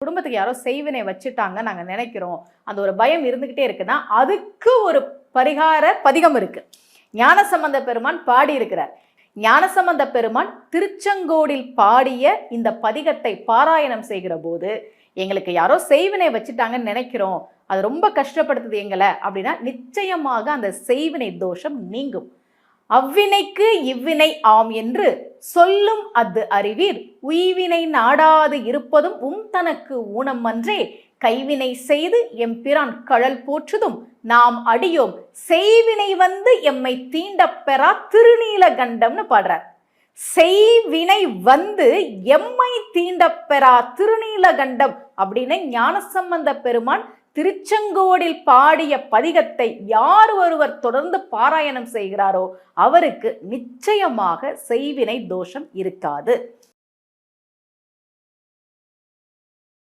குடும்பத்துக்கு யாரோ செய்வினை வச்சுட்டாங்க நாங்க நினைக்கிறோம். அந்த ஒரு பயம் இருந்துகிட்டே இருக்குன்னா அதுக்கு ஒரு பரிகார பதிகம் இருக்கு. ஞானசம்பந்த பெருமான் பாடி இருக்கிறார் ஞானசம்பந்த பெருமான் திருச்செங்கோடில் பாடிய இந்த பதிகத்தை பாராயணம் செய்கிற போது எங்களுக்கு யாரோ செய்வினை வச்சுட்டாங்கன்னு நினைக்கிறோம். அது ரொம்ப கஷ்டப்படுத்துது எங்களை. அப்படின்னா நிச்சயமாக அந்த செய்வினை தோஷம் நீங்கும். அவ்வினைக்கு இவ்வினை ஆம் என்று சொல்லும் அஃது அறிவீர். உய்வினை நாடாது இருப்பதும் உம் தனக்கு ஊனமன்றே. கைவினை செய்து எம்பிரான் கழல் போற்றுதும் நாம் அடியோம். செய்வினை வந்து எம்மை தீண்டப் பெறா திருநீலகண்டம்னு பாடுறார். செய்வினை வந்து எம்மை தீண்டப் பெறா திருநீலகண்டம் அப்படின்னு ஞானசம்பந்த பெருமான் திருச்செங்கோடில் பாடிய பதிகத்தை யார் ஒருவர் தொடர்ந்து பாராயணம் செய்கிறாரோ அவருக்கு நிச்சயமாக செய்வினை தோஷம் இருக்காது.